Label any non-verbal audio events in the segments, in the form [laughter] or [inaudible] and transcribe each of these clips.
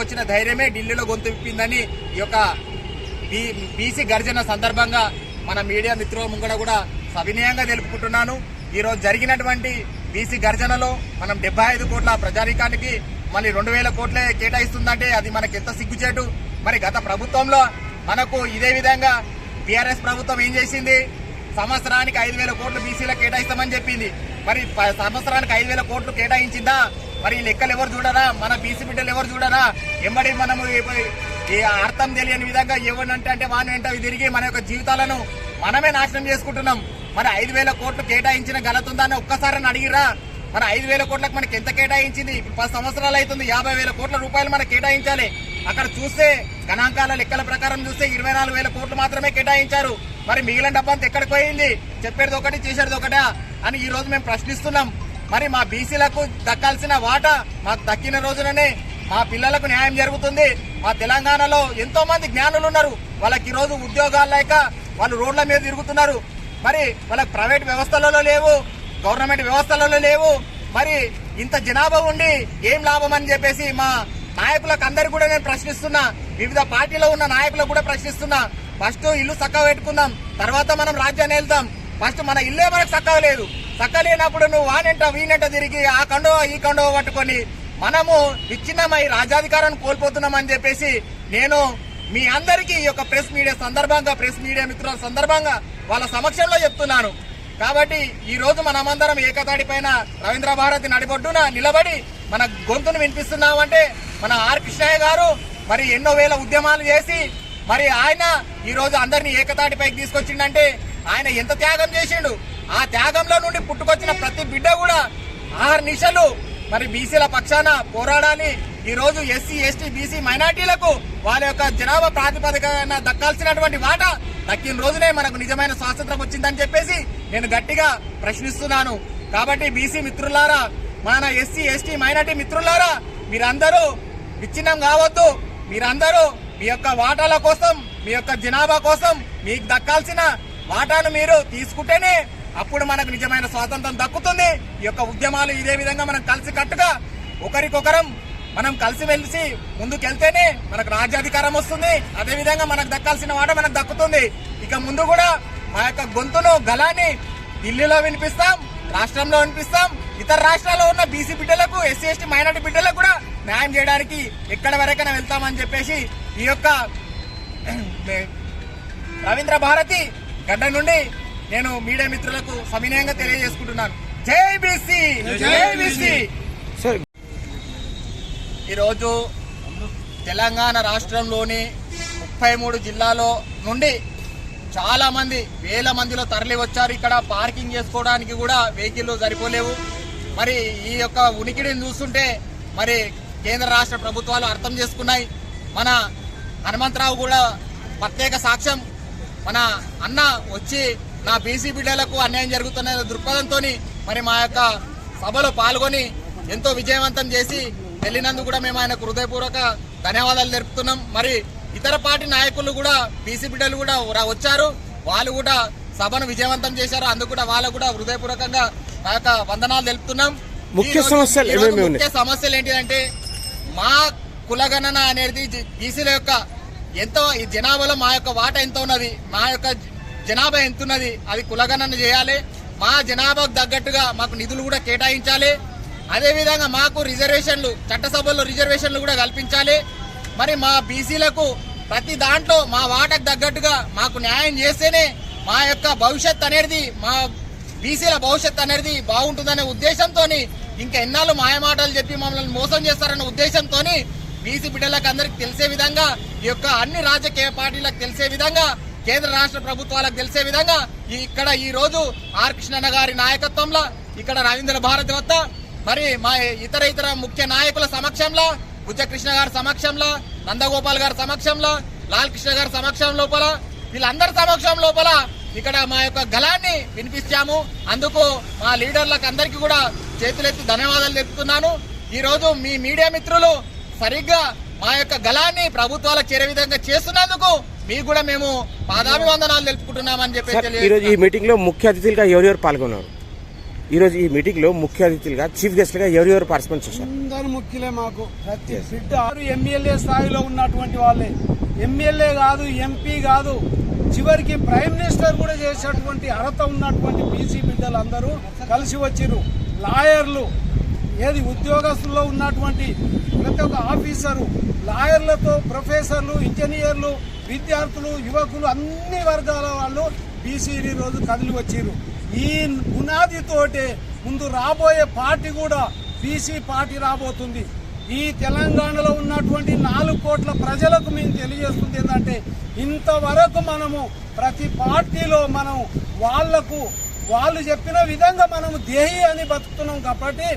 వచ్చిన ధైర్యమే ఢిల్లీలో గొంతు విప్పిందని ఈ యొక్క బీ- బీసీ గర్జన సందర్భంగా మన మీడియా మిత్రుల ముంగడ కూడా సవినయంగా తెలుపుకుంటున్నాను. ఈరోజు జరిగినటువంటి బీసీ గర్జనలో మనం డెబ్బై ఐదు కోట్ల ప్రజానీకానికి మళ్ళీ రెండు వేల కోట్లే కేటాయిస్తుందంటే అది మనకి ఎంత సిగ్గుచేటు. మరి గత ప్రభుత్వంలో మనకు ఇదే విధంగా బీఆర్ఎస్ ప్రభుత్వం ఏం చేసింది? సంవత్సరానికి ఐదు వేల కోట్లు బీసీలకు కేటాయిస్తామని చెప్పింది. మరి సంవత్సరానికి ఐదు వేల కోట్లు కేటాయించిందా? మరి ఈ లెక్కలు ఎవరు చూడరా? మన బీసీ బిడ్డలు ఎవరు చూడరా? ఎంబడి మనము అర్థం తెలియని విధంగా ఎవరినంటే అంటే వాని వెంట తిరిగి మన యొక్క జీవితాలను మనమే నాశనం చేసుకుంటున్నాం. మరి ఐదు వేల కోట్లు కేటాయించిన ఘనత ఉందా అని ఒక్కసారి అడిగిరా మన ఐదు వేల కోట్లకు మనకి ఎంత కేటాయించింది? పది సంవత్సరాలు అవుతుంది యాభై వేల కోట్ల రూపాయలు మనకి కేటాయించాలి. అక్కడ చూస్తే గణాంకాల లెక్కల ప్రకారం చూస్తే ఇరవై నాలుగు వేల కోట్లు మాత్రమే కేటాయించారు. మరి మిగిలిన డబ్బంతా ఎక్కడికి పోయింది? చెప్పేది ఒకటి చేసేది ఒకటా? అని ఈ రోజు మేము ప్రశ్నిస్తున్నాం. మరి మా బీసీలకు దక్కాల్సిన వాటా మాకు దక్కిన రోజుననే మా పిల్లలకు న్యాయం జరుగుతుంది. మా తెలంగాణలో ఎంతో మంది జ్ఞానులు ఉన్నారు. వాళ్ళకి ఈరోజు ఉద్యోగాలు లేక వాళ్ళు రోడ్ల మీద తిరుగుతున్నారు. మరి వాళ్ళకి ప్రైవేట్ వ్యవస్థలలో లేవు గవర్నమెంట్ వ్యవస్థలలో లేవు. మరి ఇంత జనాభా ఉండి ఏం లాభం అని చెప్పేసి మా నాయకులకు అందరు కూడా నేను ప్రశ్నిస్తున్నా. వివిధ పార్టీలో ఉన్న నాయకులకు కూడా ప్రశ్నిస్తున్నా. ఫస్ట్ ఇల్లు చక్కగా పెట్టుకుందాం తర్వాత మనం రాజ్యాన్ని వెళ్తాం ఫస్ట్ మన ఇల్లే మనకు చక్కగా లేదు. తక్కలేనప్పుడు నువ్వు వానెంట వీనెంట తిరిగి ఆ కండో ఈ కండో పట్టుకొని మనము విచ్ఛిన్నమై రాజాధికారాన్ని కోల్పోతున్నామని చెప్పేసి నేను మీ అందరికీ ఈ యొక్క ప్రెస్ మీడియా సందర్భంగా ప్రెస్ మీడియా మిత్రుల సందర్భంగా వాళ్ళ సమక్షంలో చెప్తున్నాను. కాబట్టి ఈ రోజు మనమందరం ఏకతాటి పైన రవీంద్ర భారతి నడిబొడ్డున నిలబడి మన గొంతును వినిపిస్తున్నామంటే మన ఆర్ కృష్ణయ్య గారు మరి ఎన్నో వేల ఉద్యమాలు చేసి మరి ఆయన ఈ రోజు అందరినీ ఏకతాటిపైకి తీసుకొచ్చిండంటే ఆయన ఎంత త్యాగం చేసిండు? ఆ త్యాగంలో నుండి పుట్టుకొచ్చిన ప్రతి బిడ్డ కూడా ఆరు నిషలు. మరి బీసీల పక్షాన పోరాడాలి. ఈ రోజు ఎస్సీ ఎస్టీ బీసీ మైనార్టీలకు వాళ్ళ యొక్క జనాభా ప్రాతిపదికన దక్కాల్సినటువంటి వాటా దక్కిన రోజునే మనకు నిజమైన స్వాతంత్రం వచ్చిందని చెప్పేసి నేను గట్టిగా ప్రశ్నిస్తున్నాను. కాబట్టి బీసీ మిత్రులారా మన ఎస్సీ ఎస్టీ మైనార్టీ మిత్రులారా మీరందరూ విచ్ఛిన్నం కావద్దు. మీరందరూ మీ యొక్క వాటాల కోసం మీ యొక్క జనాభా కోసం మీకు దక్కాల్సిన వాటాను మీరు తీసుకుంటేనే అప్పుడు మనకు నిజమైన స్వాతంత్రం దక్కుతుంది. ఈ యొక్క ఉద్యమాలు ఇదే విధంగా మనం కలిసి కట్టుగా ఒకరికొకరం మనం కలిసి వెలిసి ముందుకెళ్తేనే మనకు రాజ్యాధికారం వస్తుంది. అదేవిధంగా మనకు దక్కాల్సిన వాట మనకు దక్కుతుంది. ఇక ముందు కూడా మా యొక్క గొంతును గలాన్ని ఢిల్లీలో వినిపిస్తాం రాష్ట్రంలో వినిపిస్తాం. ఇతర రాష్ట్రాల్లో ఉన్న బీసీ బిడ్డలకు ఎస్సీ ఎస్టీ మైనార్టీ బిడ్డలకు కూడా న్యాయం చేయడానికి ఎక్కడి వరకైనా వెళ్తామని చెప్పేసి ఈ యొక్క [clears throat] రవీంద్ర భారతి గడ్డ నుండి నేను మీడియా మిత్రులకు సవినయంగా తెలియజేసుకుంటున్నాను. జై బీసీ! జై బీసీ! ఈరోజు తెలంగాణ రాష్ట్రంలోని ముప్పై మూడు జిల్లాలో నుండి చాలా మంది వేల మందిలో తరలి వచ్చారు. ఇక్కడ పార్కింగ్ చేసుకోవడానికి కూడా వెహికల్ సరిపోలేవు. మరి ఈ యొక్క ఉనికిడిని చూస్తుంటే మరి కేంద్ర రాష్ట్ర ప్రభుత్వాలు అర్థం చేసుకున్నాయి. మన హనుమంతరావు కూడా ప్రత్యేక సాక్ష్యం. మన అన్న వచ్చి నా బీసీ బిడ్డలకు అన్యాయం జరుగుతున్న దృక్పథంతో మరి మా యొక్క సభలో పాల్గొని ఎంతో విజయవంతం చేసి వెళ్ళినందుకు కూడా మేము ఆయనకు హృదయపూర్వక ధన్యవాదాలు తెలుపుతున్నాం. మరి ఇతర పార్టీ నాయకులు కూడా బీసీ బిడ్డలు కూడా వచ్చారు. వాళ్ళు కూడా సభను విజయవంతం చేశారు. అందుకు కూడా వాళ్ళకు కూడా హృదయపూర్వకంగా మా యొక్క వందనాలు తెలుపుతున్నాం. ముఖ్య సమస్యలు? ముఖ్య సమస్యలు ఏంటిదంటే మా కులగణన అనేది బీసీల యొక్క ఎంతో ఈ జనాభాలో మా యొక్క వాటా ఎంత ఉన్నది. మా యొక్క జనాభా ఎంతున్నది అది కులగణన చేయాలి. మా జనాభాకు తగ్గట్టుగా మాకు నిధులు కూడా కేటాయించాలి. అదేవిధంగా మాకు రిజర్వేషన్లు చట్టసభల్లో రిజర్వేషన్లు కూడా కల్పించాలి. మరి మా బీసీలకు ప్రతి దాంట్లో మా వాటకు తగ్గట్టుగా మాకు న్యాయం చేస్తేనే మా యొక్క భవిష్యత్ అనేది మా బీసీల భవిష్యత్ అనేది బాగుంటుందనే ఉద్దేశంతో ఇంకా ఎన్నాళ్ళు మాయమాటలు చెప్పి మమ్మల్ని మోసం చేస్తారన్న ఉద్దేశంతో బీసీ బిడ్డలకు అందరికి తెలిసే విధంగా ఈ యొక్క అన్ని రాజకీయ పార్టీలకు తెలిసే విధంగా కేంద్ర రాష్ట్ర ప్రభుత్వాలకు తెలిసే విధంగా ఇక్కడ ఈ రోజు ఆర్ కృష్ణన్న గారి నాయకత్వంలో ఇక్కడ రవీంద్ర భారతి వద్ద మరి మా ఇతర ఇతర ముఖ్య నాయకుల సమక్షంలో బుజ్జకృష్ణ గారి సమక్షంలో నందగోపాల్ గారి సమక్షంలో లాల్ కృష్ణ గారి సమక్షం లోపల వీళ్ళందరి సమక్షం లోపల ఇక్కడ మా యొక్క గలాన్ని వినిపిస్తాము. అందుకు మా లీడర్లకు అందరికీ కూడా చేతులెత్తి ధన్యవాదాలు తెలుపుతున్నాను. ఈరోజు మీ మీడియా మిత్రులు సరిగ్గా మా యొక్క గలాన్ని ప్రభుత్వాలకు చేరే విధంగా చేస్తున్నందుకు మీకు కూడా మేము పాదాభివందనాలు తెలుపుకుంటున్నామని చెప్పి ఈరోజు ఈ తెలియజేస్తున్నాను. మీటింగ్లో ముఖ్య అతిథులుగా ఎవరెవరు పాల్గొన్నారు? ఈ రోజు ఈ మీటింగ్లో ముఖ్య అతిథులుగా చీఫ్ గెస్ట్గా ఎవరెవరు పార్టిసిపేట్ చేశారు? అందరు ముఖ్యులే మాకు. ప్రతి బిడ్డ ఎమ్మెల్యే స్థాయిలో ఉన్నటువంటి వాళ్ళే. ఎమ్మెల్యే కాదు ఎంపీ కాదు చివరికి ప్రైమ్ మినిస్టర్ కూడా చేసేటువంటి అర్హత ఉన్నటువంటి బీసీ బిడ్డలు అందరూ కలిసి వచ్చిర్రు. లాయర్లు ఏది ఉద్యోగస్తుల్లో ఉన్నటువంటి ప్రతి ఒక్క ఆఫీసరు లాయర్లతో ప్రొఫెసర్లు ఇంజనీర్లు విద్యార్థులు యువకులు అన్ని వర్గాల వాళ్ళు బీసీడీ రోజు కదిలి వచ్చారు ఈ పునాదితోటే ముందు రాబోయే పార్టీ కూడా బీసీ పార్టీ రాబోతుంది. ఈ తెలంగాణలో ఉన్నటువంటి నాలుగు కోట్ల ప్రజలకు మేము తెలియజేస్తుంది ఏంటంటే ఇంతవరకు మనము ప్రతి పార్టీలో మనం వాళ్ళకు వాళ్ళు చెప్పిన విధంగా మనము దేహి అని బతుకుతున్నాం కాబట్టి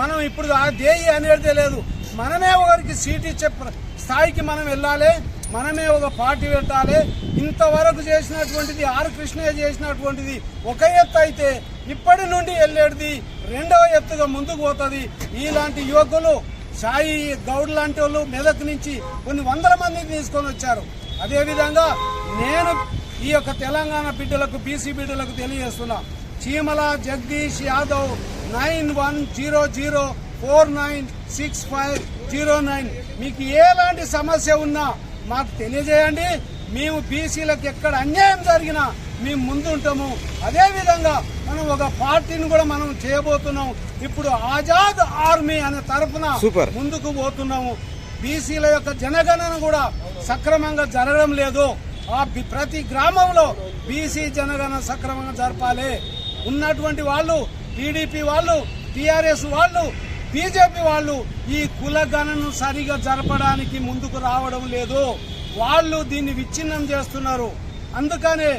మనం ఇప్పుడు ఆ దేహి అనేది లేదు. మనమే ఒకరికి సీట్ ఇచ్చే స్థాయికి మనం వెళ్ళాలి. మనమే ఒక పార్టీ పెట్టాలి. ఇంతవరకు చేసినటువంటిది ఆర్ కృష్ణయ్య చేసినటువంటిది ఒక ఎత్తు అయితే ఇప్పటి నుండి వెళ్ళేది రెండవ ఎత్తుగా ముందుకు పోతుంది. ఇలాంటి యువకులు సాయి గౌడ్ లాంటి వాళ్ళు మెదక్ నుంచి కొన్ని వందల మందిని తీసుకొని వచ్చారు. అదేవిధంగా నేను ఈ యొక్క తెలంగాణ బిడ్డలకు బీసీ బిడ్డలకు తెలియజేస్తున్నా. Cheemala Jagadish Yadav nine one zero zero four nine six five zero nine. మీకు ఎలాంటి సమస్య ఉన్నా మాకు తెలియజేయండి మేము బీసీలకు ఎక్కడ అన్యాయం జరిగినా మేము ముందుంటాము. అదే విధంగా మనం ఒక పార్టీని కూడా మనం చేయబోతున్నాం. ఇప్పుడు ఆజాద్ ఆర్మీ అనే Super. ముందుకు పోతున్నాము. బీసీల యొక్క జనగణన కూడా సక్రమంగా జరగడం లేదు. ఆ ప్రతి గ్రామంలో బీసీ జనగణన సక్రమంగా జరపాలి. ఉన్నటువంటి వాళ్ళు టీడీపీ వాళ్ళు టీఆర్ఎస్ వాళ్ళు బీజేపీ వాళ్ళు ఈ కులగణను సరిగా జరపడానికి ముందుకు రావడం లేదు. వాళ్ళు దీన్ని విచ్ఛిన్నం చేస్తున్నారు. అందుకనే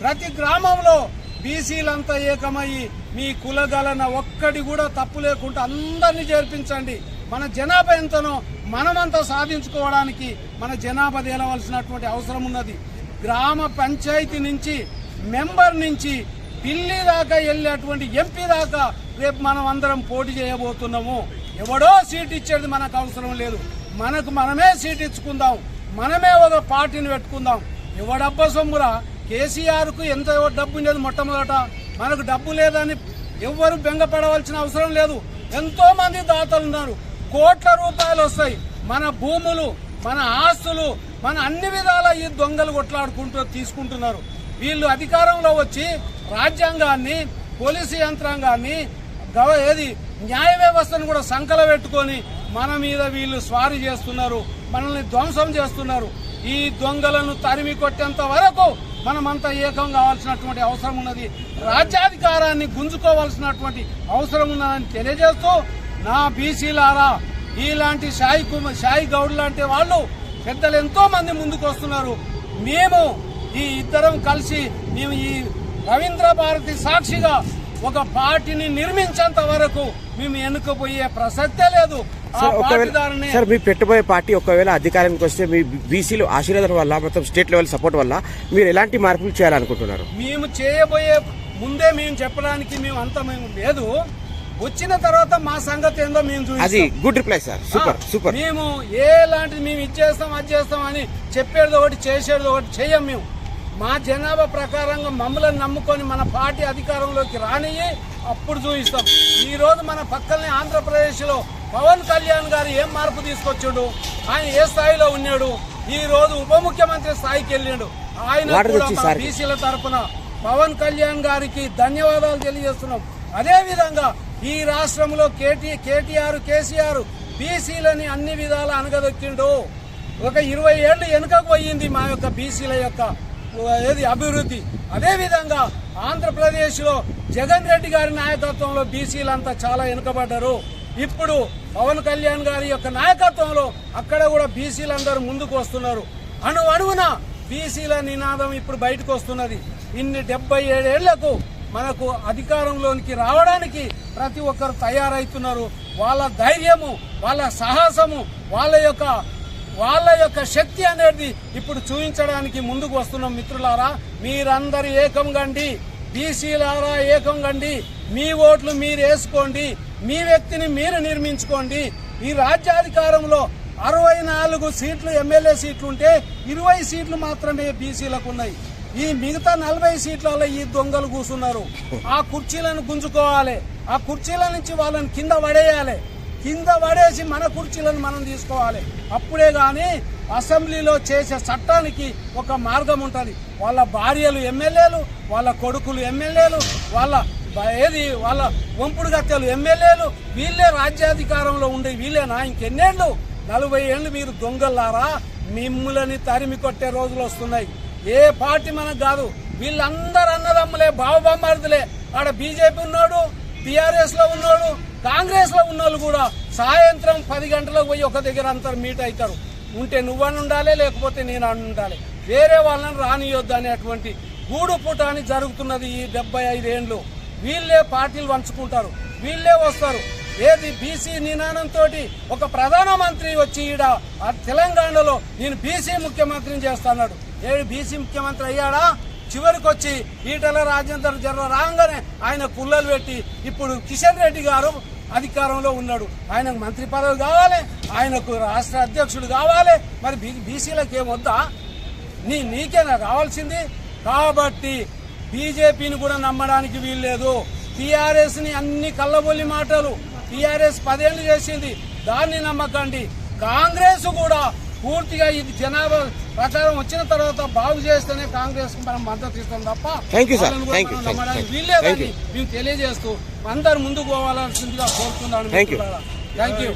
ప్రతి గ్రామంలో బీసీలంతా ఏకమయ్యి మీ కులగలన ఒక్కడి కూడా తప్పు లేకుండా అందరినీ చేర్పించండి. మన జనాభా ఎంతనో మనమంతా సాధించుకోవడానికి మన జనాభా తేలవలసినటువంటి అవసరం ఉన్నది. గ్రామ పంచాయతీ నుంచి మెంబర్ నుంచి ఢిల్లీ దాకా వెళ్ళేటువంటి ఎంపీ దాకా రేపు మనం అందరం పోటీ చేయబోతున్నాము. ఎవడో సీట్ ఇచ్చేది మనకు అవసరం లేదు. మనకు మనమే సీట్ ఇచ్చుకుందాం. మనమే ఒక పార్టీని పెట్టుకుందాం. ఎవడబ్బ సొమ్మురా? కేసీఆర్కు ఎంత డబ్బు ఉండేది మొట్టమొదట? మనకు డబ్బు లేదని ఎవ్వరు బెంగపడవలసిన అవసరం లేదు. ఎంతో మంది దాతలు ఉన్నారు. కోట్ల రూపాయలు వస్తాయి. మన భూములు మన ఆస్తులు మన అన్ని విధాల ఈ దొంగలు కొట్లాడుకుంటూ తీసుకుంటున్నారు. వీళ్ళు అధికారంలో వచ్చి రాజ్యాంగాన్ని పోలీసు యంత్రాంగాన్ని గవ ఏది న్యాయ వ్యవస్థను కూడా సంకల పెట్టుకొని మన మీద వీళ్ళు స్వారీ చేస్తున్నారు మనల్ని ధ్వంసం చేస్తున్నారు. ఈ దొంగలను తరిమి కొట్టేంత వరకు మనమంతా ఏకం కావాల్సినటువంటి అవసరం ఉన్నది. రాజ్యాధికారాన్ని గుంజుకోవాల్సినటువంటి అవసరం ఉన్నదని తెలియజేస్తూ నా బీసీలారా ఇలాంటి సాయి కుమార్ సాయి గౌడ్ లాంటి వాళ్ళు పెద్దలు ఎంతో మంది ముందుకు వస్తున్నారు మేము ఈ ఇద్దరం కలిసి మేము ఈ రవీంద్ర భారతి సాక్షిగా ఒక పార్టీని నిర్మించేంత వరకు మేము ఎన్నుకపోయే ప్రసక్తే లేదు. సార్ మీ పెట్టబోయే పార్టీ ఒకవేళ అధికారానికి వస్తే మీ బీసీలు ఆశీర్వాదం వల్ల మొత్తం స్టేట్ లెవెల్ సపోర్ట్ వల్ల మీరు ఎలాంటి మార్పులు చేయాలనుకుంటున్నారు? మేము చేయబోయే ముందే మేము చెప్పడానికి మేము అంత మేము లేదు. వచ్చిన తర్వాత మా సంగతి ఏందో మేము అది good reply sir. Super super. మేము ఎలాంటిది మేము ఇది చేస్తాం అది చేస్తాం అని చెప్పేది ఒకటి చేసేది ఒకటి చెయ్యం మేము. మా జనాభా ప్రకారంగా మమ్మల్ని నమ్ముకొని మన పార్టీ అధికారంలోకి రానియ్యి అప్పుడు చూపిస్తాం ఈ రోజు మన పక్కనే ఆంధ్రప్రదేశ్లో పవన్ కళ్యాణ్ గారు ఏం మార్పు తీసుకొచ్చాడు? ఆయన ఏ స్థాయిలో ఉన్నాడు? ఈ రోజు ఉప ముఖ్యమంత్రి స్థాయికి వెళ్ళాడు. ఆయన కూడా. బీసీల తరపున పవన్ కళ్యాణ్ గారికి ధన్యవాదాలు తెలియజేస్తున్నాం. అదే విధంగా ఈ రాష్ట్రంలో కేటీ కేటీఆర్ కేసీఆర్ బీసీలని అన్ని విధాల అనగదొక్కిండు ఒక ఇరవై ఏళ్ళు వెనుకకు పోయింది మా యొక్క బీసీల యొక్క ఏది అభివృద్ధి? అదేవిధంగా ఆంధ్రప్రదేశ్లో ఆంధ్రప్రదేశ్లో జగన్ రెడ్డి గారి నాయకత్వంలో బీసీలంతా చాలా వెనుకబడ్డారు. ఇప్పుడు పవన్ కళ్యాణ్ గారి యొక్క నాయకత్వంలో అక్కడ కూడా బీసీలందరూ ముందుకు వస్తున్నారు. అణు అణువున బీసీల నినాదం ఇప్పుడు బయటకు వస్తున్నది. ఇన్ని డెబ్బై ఏడేళ్ళకు మనకు అధికారంలోనికి రావడానికి ప్రతి ఒక్కరు తయారవుతున్నారు వాళ్ళ ధైర్యము వాళ్ళ సాహసము వాళ్ళ యొక్క వాళ్ళ యొక్క శక్తి అనేది ఇప్పుడు చూపించడానికి ముందుకు వస్తున్నాం మిత్రులారా మీరందరూ ఏకం కండి. బీసీలారా ఏకం కండి. మీ ఓట్లు మీరు వేసుకోండి. మీ వ్యక్తిని మీరు నిర్మించుకోండి. ఈ రాజ్యాధికారంలో అరవై నాలుగు సీట్లు ఎమ్మెల్యే సీట్లు ఉంటే ఇరవై సీట్లు మాత్రమే బీసీలకు ఉన్నాయి. ఈ మిగతా నలభై సీట్లలో ఈ దొంగలు కూర్చున్నారు. ఆ కుర్చీలను గుంజుకోవాలి. ఆ కుర్చీల నుంచి వాళ్ళని కింద పడేయాలి. కింద పడేసి మన కుర్చీలను మనం తీసుకోవాలి. అప్పుడే కానీ అసెంబ్లీలో చేసే చట్టానికి ఒక మార్గం ఉంటుంది. వాళ్ళ భార్యలు ఎమ్మెల్యేలు వాళ్ళ కొడుకులు ఎమ్మెల్యేలు వాళ్ళ ఏది వాళ్ళ వంపుడు గత్తెలు ఎమ్మెల్యేలు వీళ్ళే రాజ్యాధికారంలో ఉండే వీళ్ళేనా? ఇంకెన్నేళ్ళు? నలభై ఏళ్ళు మీరు దొంగలారా మిమ్ములని తరిమి కొట్టే రోజులు వస్తున్నాయి. ఏ పార్టీ మనకు కాదు. వీళ్ళందరూ అన్నదమ్ములే బావబొమ్మర్దులే ఆడ బీజేపీ ఉన్నాడు టీఆర్ఎస్లో ఉన్నాడు కాంగ్రెస్లో ఉన్నోళ్ళు కూడా సాయంత్రం పది గంటలకు పోయి ఒక దగ్గర అంతా మీట్ అవుతారు. ఉంటే నువ్వని ఉండాలి లేకపోతే నేను అని ఉండాలి. వేరే వాళ్ళని రానియొద్దు అనేటువంటి గూడు పుటాని జరుగుతున్నది ఈ డెబ్బై ఐదేండ్లు వీళ్ళే పార్టీలు పంచుకుంటారు వీళ్ళే వస్తారు. ఏది బీసీ నినాదంతో ఒక ప్రధానమంత్రి వచ్చి ఈడ ఆ తెలంగాణలో నేను బీసీ ముఖ్యమంత్రిని చేస్తాడు ఏడు బీసీ ముఖ్యమంత్రి అయ్యాడా? చివరికి వచ్చి ఈటల రాజేందర్ జర రాగానే ఆయన పుల్లలు పెట్టి ఇప్పుడు కిషన్ రెడ్డి గారు అధికారంలో ఉన్నాడు. ఆయనకు మంత్రి పదవి కావాలి ఆయనకు రాష్ట్ర అధ్యక్షుడు కావాలి. మరి బీ బీసీలకు ఏమొద్దా నీ నీకేనా కావాల్సింది? కాబట్టి బీజేపీని కూడా నమ్మడానికి వీల్లేదు. టీఆర్ఎస్ని అన్ని కళ్ళబొల్లి మాటలు. టీఆర్ఎస్ పదేళ్ళు చేసింది. దాన్ని నమ్మకండి. కాంగ్రెస్ కూడా పూర్తిగా ఇది జనాభా ప్రచారం వచ్చిన తర్వాత బాగు చేస్తేనే కాంగ్రెస్కు మనం మద్దతు ఇస్తాం తప్ప Thank మేము తెలియజేస్తూ అందరు ముందుకు పోవాల్సిందిగా కోరుతున్నాను. Thank you